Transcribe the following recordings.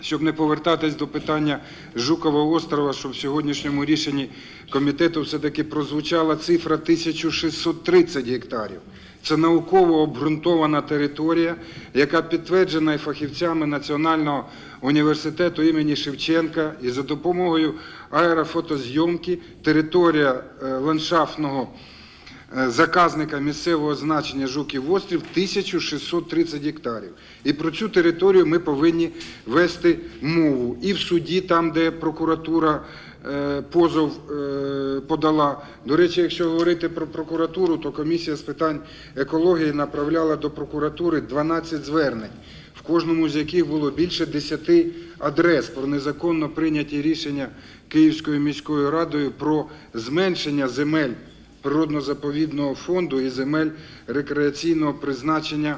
Щоб не повертатись до питання Жукова острова, що в сьогоднішньому рішенні комітету все-таки прозвучала цифра 1630 гектарів. Це науково обґрунтована територія, яка підтверджена і фахівцями Національного університету імені Шевченка. І за допомогою аерофотозйомки територія е, ландшафтного заказника місцевого значення Жуків острів 1630 гектарів. І про цю територію ми повинні вести мову і в суді, там, де прокуратура е, позов е, подала. До речі, якщо говорити про прокуратуру, то комісія з питань екології направляла до прокуратури 12 звернень, в кожному з яких було більше 10 адрес про незаконно прийняті рішення Київською міською радою про зменшення земель природно-заповідного фонду і земель рекреаційного призначення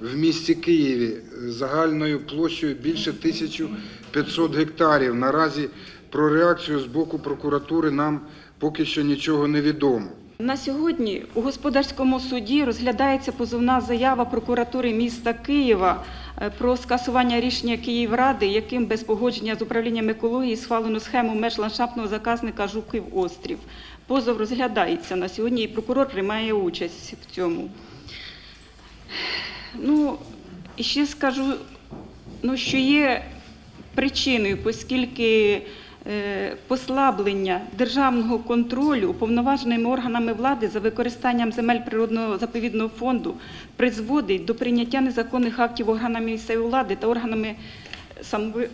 в місті Києві загальною площею більше 1500 гектарів. Наразі про реакцію з боку прокуратури нам поки що нічого не відомо. На сьогодні у господарському суді розглядається позовна заява прокуратури міста Києва е, про скасування рішення Київради, яким без погодження з управлінням екології схвалено схему меж ландшафтного заказника Жуків острів. Позов розглядається на сьогодні, і прокурор приймає участь в цьому. Ну, і ще скажу, ну, що є причиною, оскільки е, послаблення державного контролю уповноваженими органами влади за використанням земель природного заповідного фонду призводить до прийняття незаконних актів органами місцевої влади та органами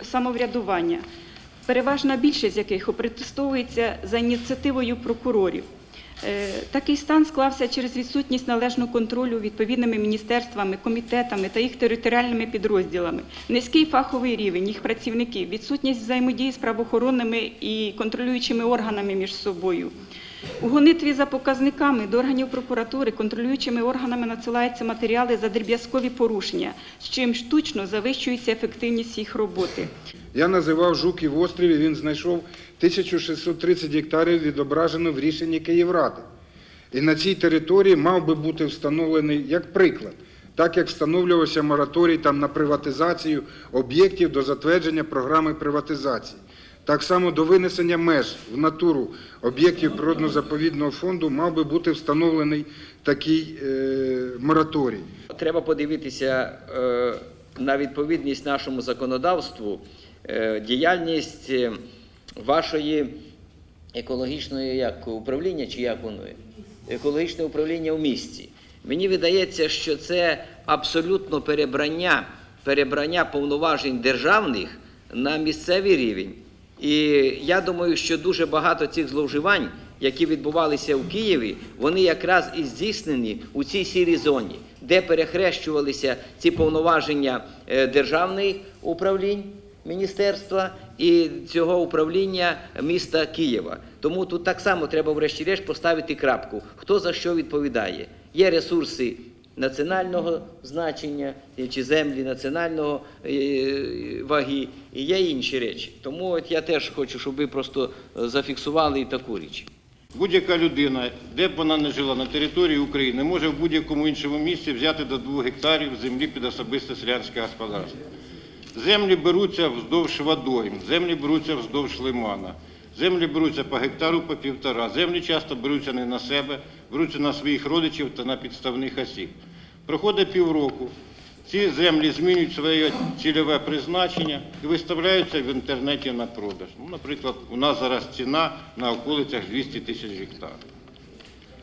самоврядування, переважна більшість яких опротестовується за ініціативою прокурорів. Е, Такий стан склався через відсутність належного контролю відповідними міністерствами, комітетами та їх територіальними підрозділами, низький фаховий рівень їх працівників, відсутність взаємодії з правоохоронними і контролюючими органами між собою. У гонитві за показниками до органів прокуратури контролюючими органами надсилаються матеріали за дріб'язкові порушення, з чим штучно завищується ефективність їх роботи. Я називав Жуків острів, і він знайшов 1630 гектарів відображено в рішенні Київради. І на цій території мав би бути встановлений як приклад, так як встановлювався мораторій там на приватизацію об'єктів до затвердження програми приватизації. Так само до винесення меж в натуру об'єктів природно-заповідного фонду мав би бути встановлений такий е, мораторій. Треба подивитися е, на відповідність нашому законодавству, е, діяльність е, вашої екологічної як управління, чи як воно екологічне управління в місті. Мені видається, що це абсолютно перебрання, перебрання повноважень державних на місцевий рівень. І я думаю, що дуже багато цих зловживань, які відбувалися в Києві, вони якраз і здійснені у цій сірій зоні, де перехрещувалися ці повноваження е, державних управлінь міністерства і цього управління міста Києва. Тому тут так само треба, врешті-решт, поставити крапку, хто за що відповідає. Є ресурси національного значення е, чи землі національного е, ваги, і є інші речі. Тому от я теж хочу, щоб ви просто е, зафіксували і таку річ. Будь-яка людина, де б вона не жила на території України, може в будь-якому іншому місці взяти до 2 гектарів землі під особисте селянське господарство. Землі беруться вздовж водойм, землі беруться вздовж лимана, землі беруться по гектару, по півтора. Землі часто беруться не на себе, беруться на своїх родичів та на підставних осіб. Проходить півроку, ці землі змінюють своє цільове призначення і виставляються в інтернеті на продаж. Ну, наприклад, у нас зараз ціна на околицях 200 тисяч гектарів.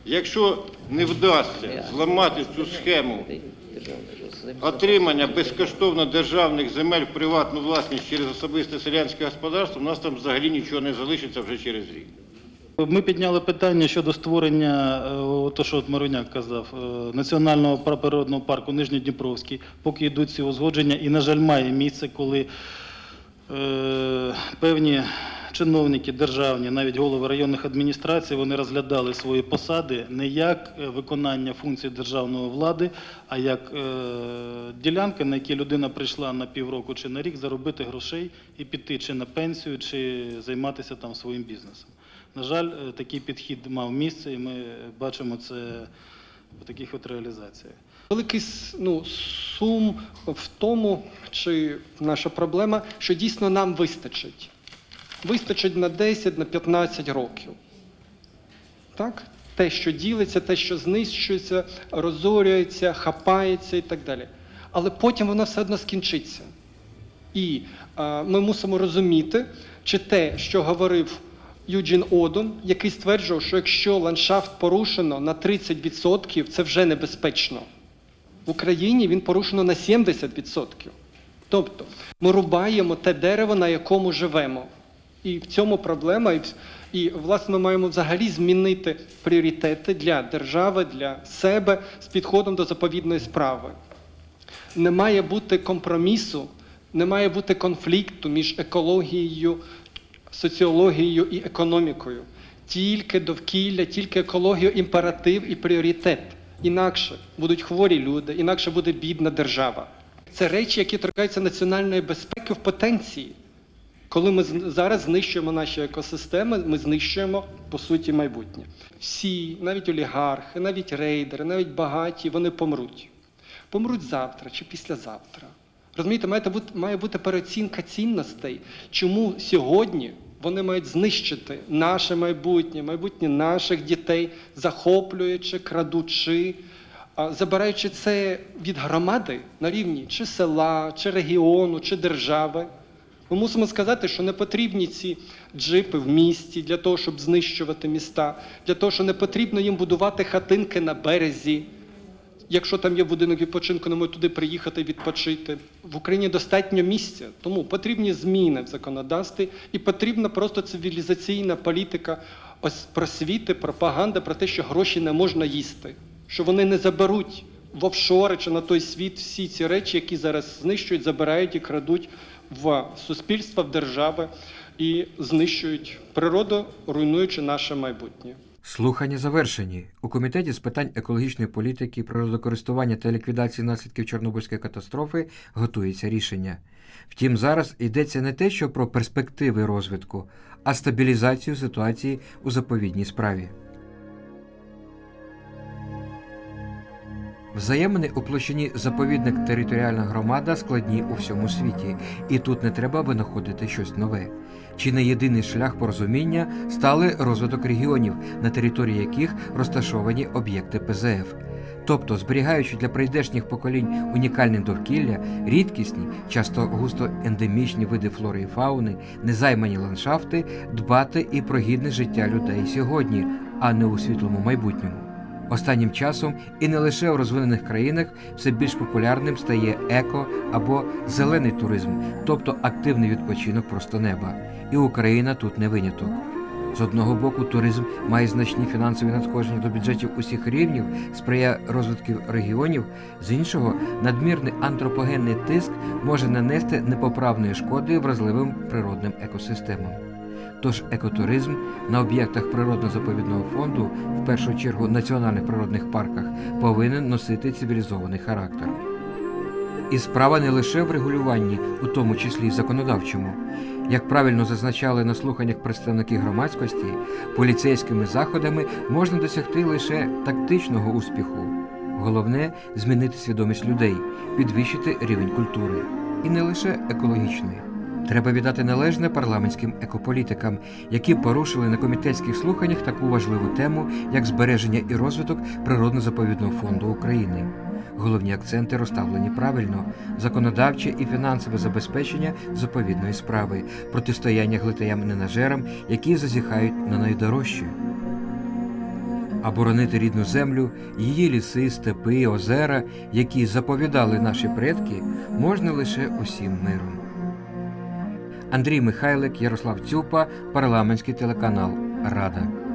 Якщо не вдасться зламати цю схему отримання безкоштовно державних земель в приватну власність через особисте селянське господарство, у нас там взагалі нічого не залишиться вже через рік. Ми підняли питання щодо створення, е, то, що от Маруняк казав, е, національного природного парку Нижньодніпровський, поки йдуть ці узгодження, і, на жаль, має місце, коли е, певні чиновники державні, навіть голови районних адміністрацій, вони розглядали свої посади не як е, виконання функцій державної влади, а як е, ділянка, на якій людина прийшла на півроку чи на рік заробити грошей і піти чи на пенсію, чи займатися там своїм бізнесом. На жаль, е, такий підхід мав місце, і ми бачимо це в таких от реалізаціях. Великий ну, сум в тому, чи наша проблема, що дійсно нам вистачить. Вистачить на 10, на 15 років. Так? Те, що ділиться, те, що знищується, розорюється, хапається і так далі. Але потім воно все одно скінчиться. І е, ми мусимо розуміти, чи те, що говорив Юджін Одун, який стверджував, що якщо ландшафт порушено на 30%, це вже небезпечно. В Україні він порушено на 70%. Тобто ми рубаємо те дерево, на якому живемо. І в цьому проблема. І, і власне ми маємо взагалі змінити пріоритети для держави, для себе з підходом до заповідної справи. Не має бути компромісу, не має бути конфлікту між екологією, соціологією і економікою. Тільки довкілля, тільки екологія імператив і пріоритет. Інакше будуть хворі люди, інакше буде бідна держава. Це речі, які торкаються національної безпеки в потенції. Коли ми зараз знищуємо наші екосистеми, ми знищуємо по суті майбутнє. Всі, навіть олігархи, навіть рейдери, навіть багаті, вони помруть. Помруть завтра чи післязавтра. Розумієте, має бути, має бути переоцінка цінностей, чому сьогодні вони мають знищити наше майбутнє, майбутнє наших дітей, захоплюючи, крадучи, забираючи це від громади на рівні чи села, чи регіону, чи держави. Ми мусимо сказати, що не потрібні ці джипи в місті для того, щоб знищувати міста, для того, що не потрібно їм будувати хатинки на березі. Якщо там є будинок відпочинку, можуть туди приїхати відпочити. В Україні достатньо місця, тому потрібні зміни в законодавстві і потрібна просто цивілізаційна політика ось просвіти, пропаганда про те, що гроші не можна їсти, що вони не заберуть в офшори чи на той світ всі ці речі, які зараз знищують, забирають і крадуть в суспільства, в держави і знищують природу, руйнуючи наше майбутнє. Слухання завершені. У комітеті з питань екологічної політики, природокористування та ліквідації наслідків Чорнобильської катастрофи готується рішення. Втім, зараз йдеться не те, що про перспективи розвитку, а стабілізацію ситуації у заповідній справі. Взаємини у площині заповідник територіальна громада складні у всьому світі, і тут не треба винаходити щось нове. Чи не єдиний шлях порозуміння стали розвиток регіонів, на території яких розташовані об'єкти ПЗФ. Тобто, зберігаючи для прийдешніх поколінь унікальне довкілля, рідкісні, часто густо ендемічні види флори і фауни, незаймані ландшафти, дбати і про гідне життя людей сьогодні, а не у світлому майбутньому. Останнім часом і не лише в розвинених країнах все більш популярним стає еко або зелений туризм, тобто активний відпочинок просто неба. І Україна тут не виняток. З одного боку, туризм має значні фінансові надходження до бюджетів усіх рівнів, сприяє розвитку регіонів. З іншого, надмірний антропогенний тиск може нанести непоправної шкоди вразливим природним екосистемам. Тож екотуризм на об'єктах природно-заповідного фонду, в першу чергу національних природних парках, повинен носити цивілізований характер. І справа не лише в регулюванні, у тому числі й законодавчому. Як правильно зазначали на слуханнях представники громадськості, поліцейськими заходами можна досягти лише тактичного успіху. Головне змінити свідомість людей, підвищити рівень культури. І не лише екологічної. Треба віддати належне парламентським екополітикам, які порушили на комітетських слуханнях таку важливу тему, як збереження і розвиток природно-заповідного фонду України. Головні акценти розставлені правильно: законодавче і фінансове забезпечення заповідної справи, протистояння глитаям-ненажерам, які зазіхають на найдорожче. А боронити рідну землю, її ліси, степи, озера, які заповідали наші предки, можна лише усім миром. Андрій Михайлик, Ярослав Цюпа, парламентський телеканал Рада.